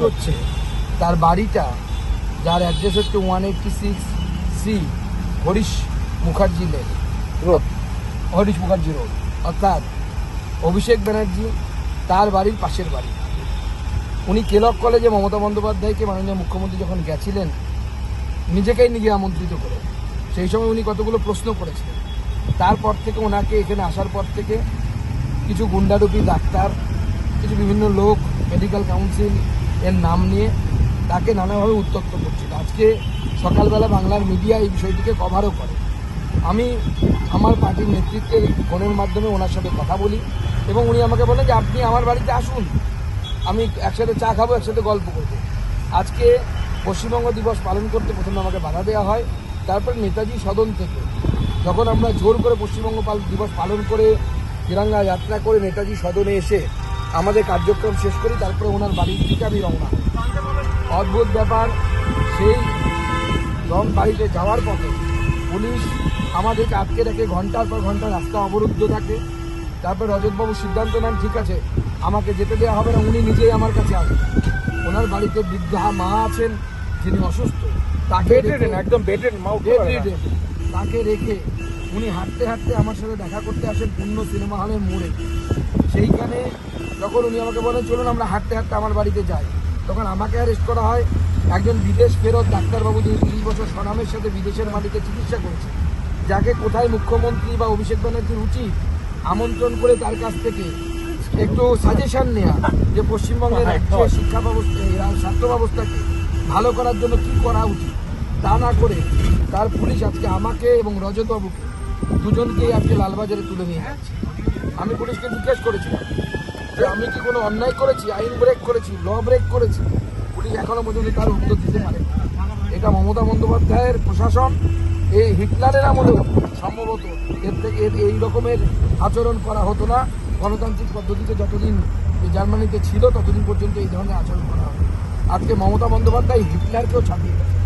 হচ্ছে, তার বাড়িটা, যার অ্যাড্রেস হচ্ছে one eighty six C Harish Mukherjee lane road, Harish Mukherjee road. অর্থাৎ অভিষেক ব্যানার্জি তার বাড়ির পাশের বাড়ি। উনি কেলক কলেজে মমতা বন্দ্যোপাধ্যায়কে মাননীয় মুখ্যমন্ত্রী যখন গেছিলেন, নিজেকেই নিজে আমন্ত্রিত করে, সেই সময় উনি কতগুলো প্রশ্ন করেছিলেন। তারপর থেকে ওনাকে এখানে আসার পর থেকে কিছু গুন্ডারুপি, ডাক্তার, কিছু বিভিন্ন লোক মেডিকেল কাউন্সিল এর নাম নিয়ে তাকে নানাভাবে উত্তপ্ত করছিল আজকে সকালবেলা বাংলার মিডিয়া এই বিষয়টিকে কভারও করে। আমি আমার পার্টির নেতৃত্বের ফোনের মাধ্যমে ওনার সাথে কথা বলি এবং উনি আমাকে বলেন যে, আপনি আমার বাড়িতে আসুন। আমি একসাথে চা খাব, একসাথে গল্প করব। আজকে পশ্চিমবঙ্গ দিবস পালন করতে প্রথমে আমাকে বাধা দেওয়া হয়। তারপর নেতাজি সদন থেকে যখন আমরা জোর করে পশ্চিমবঙ্গ দিবস পালন করে তিরঙ্গা যাত্রা করে নেতাজি সদনে এসে আমাদের কার্যক্রম শেষ করি তারপরে ওনার বাড়ির দিকে আমি রওনা অদ্ভুত ব্যাপার সেই রং বাড়িতে যাওয়ার পথে পুলিশ আমাদেরকে আটকে রেখে ঘণ্টার পর ঘণ্টা রাস্তা অবরুদ্ধ থাকে। তারপর রজতবাবু সিদ্ধান্ত নেন ঠিক আছে আমাকে যেতে দেওয়া হবে না উনি নিজেই আমার কাছে আসবেন। ওনার বাড়িতে বৃদ্ধা মা আছেন যিনি অসুস্থ তাকে একদম। তাকে রেখে উনি হাঁটতে হাঁটতে আমার সাথে দেখা করতে আসেন পূর্ণ সিনেমা হলের মোড়ে। সেইখানে যখন উনি আমাকে বলেন চলুন আমরা হাঁটতে হাঁটতে আমার বাড়িতে যাই। তখন আমাকে অ্যারেস্ট করা হয়। একজন বিদেশ ফেরত ডাক্তারবাবু যিনি তিরিশ বছর স্বনামের সাথে বিদেশের মাটিতে চিকিৎসা করেছে যাকে কোথায় মুখ্যমন্ত্রী বা অভিষেক ব্যানার্জির উচিত আমন্ত্রণ করে তার কাছ থেকে একটু সাজেশন নেওয়া যে পশ্চিমবঙ্গের রাজ্যে শিক্ষা ব্যবস্থা স্বাস্থ্য ব্যবস্থাকে ভালো করার জন্য কি করা উচিত? তা না করে তার পুলিশ আজকে আমাকে এবং রজতবাবুকে দুজনকেই আজকে লালবাজারে তুলে নিয়ে যাচ্ছে। আমি পুলিশকে জিজ্ঞেস করেছিলাম যে আমি কি কোনো অন্যায় করেছি? আইন ব্রেক করেছি? ল ব্রেক করেছি? পুলিশ এখনও পর্যন্ত তার উত্তর দিতে পারে এটা মমতা বন্দ্যোপাধ্যায়ের প্রশাসন, এই হিটলারের আমলেও সম্ভবত এর থেকে এর এই রকমের আচরণ করা হতো না। গণতান্ত্রিক পদ্ধতিতে যতদিন জার্মানিতে ছিল, ততদিন পর্যন্ত এই ধরনের আচরণ করা হতো আজকে মমতা বন্দ্যোপাধ্যায় হিটলারকেও ছাপিয়ে গেছে।